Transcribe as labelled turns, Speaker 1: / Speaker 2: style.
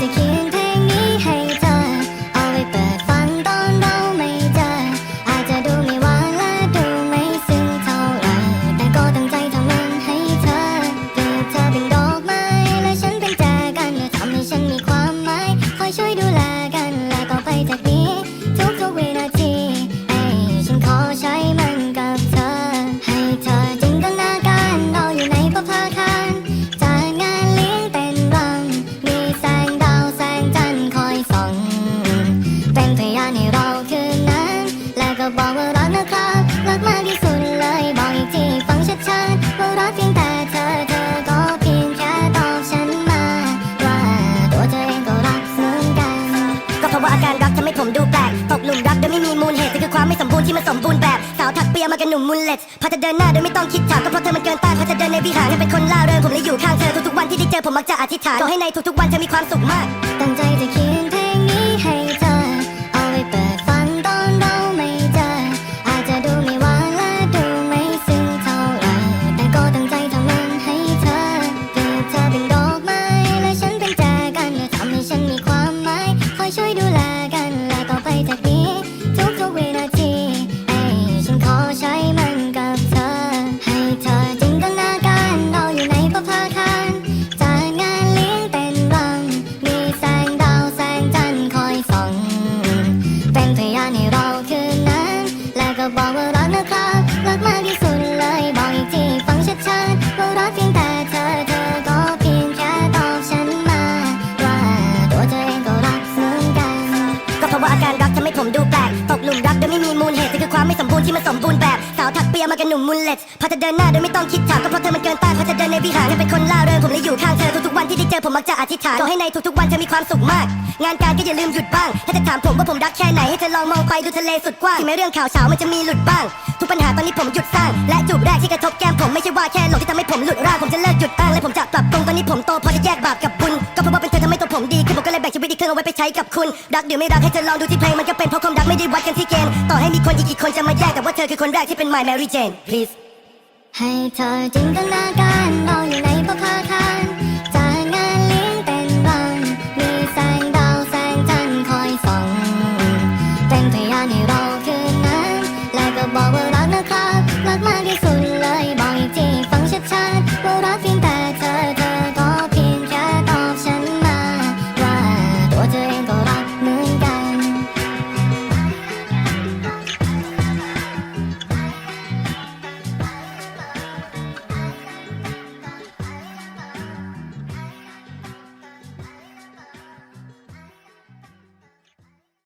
Speaker 1: to keep มากที่สุดเลยบอกอีกทีฟังชัดๆว่ารักเพียงแต่เธอเธอก็เพียงแค่ตอบฉันมา ว่าตัวเธอเองก็รักเหมือนกัน
Speaker 2: ก็เพราะว่าอาการรักทำให้ผมดูแปลกตกหลุมรักโดยไม่มีมูลเหตุแต่คือความไม่สมบูรณ์ที่มันสมบูรณ์แบบสาวถักเปียมากับหนุ่มมูลเล็พาเธอเดินหน้าโดยไม่ต้องคิดถาก็เพราะเธอมันเกินต้านพาเธอเดินในวิหารเป็นคนล่าเริงผมเลอยู่ข้างเธอทุกๆวันที่ได้เจอผมมักจะอธิษฐานขอให้ในทุกๆวันเธอมีความสุขมาก ที่มันสมบูรณ์แบบ สาวถักเปียมากับหนุ่มมุลเล็ตพอจะเดินหน้าโดยไม่ต้องคิดถามก็เพราะเธอมันเกินต้านพอจะเดินในวิหารให้เป็นคนล่าเริงผมเลยอยู่ข้างเธอทุกๆวันที่ได้เจอผมมักจะอธิษฐานขอให้ในทุกๆวันเธอมีความสุขมาก งานการก็อย่าลืมหยุดบ้างถ้าจะถามผมว่าผมรักแค่ไหนให้เธอลองมองไปดูทะเลสุดกว้างถึงแม้เรื่องข่าวเช้ามันจะมีหลุดบ้าง ทุกปัญหาตอนนี้ผมหยุดสร้าง และจูบแรกที่กระทบแก้มผมไม่ใช่ว่าแค่หลงที่ทำให้ผมหลุดร่างผมจะเลิกหยุดอ้างและผมจะปรับปรุงตอนนี้ผมโตพอจะแยกบาปกับบุญก็เพราะว่า เอาไว้ไปใช้กับคุณ รักหรือไม่รักให้เธอลองดูที่เพลงมันก็เป็นเพราะความรักไม่ได้วัดกันที่เกณฑ์ต่อให้มีคนอีกกี่คนจะมาแย่งแต่ว่าเธอคือคนแรกที่เป็น my Mary Jane please
Speaker 1: ให้เธอจินตนาการรออยู่ในพวกจากงานเลี้ยงเป็นวันมีแสงดาวแสงจันทร์คอยส่องเป็นพยานให้เราคืนนั้น และก็บอกว่ารักนะครับรักมากที่สุด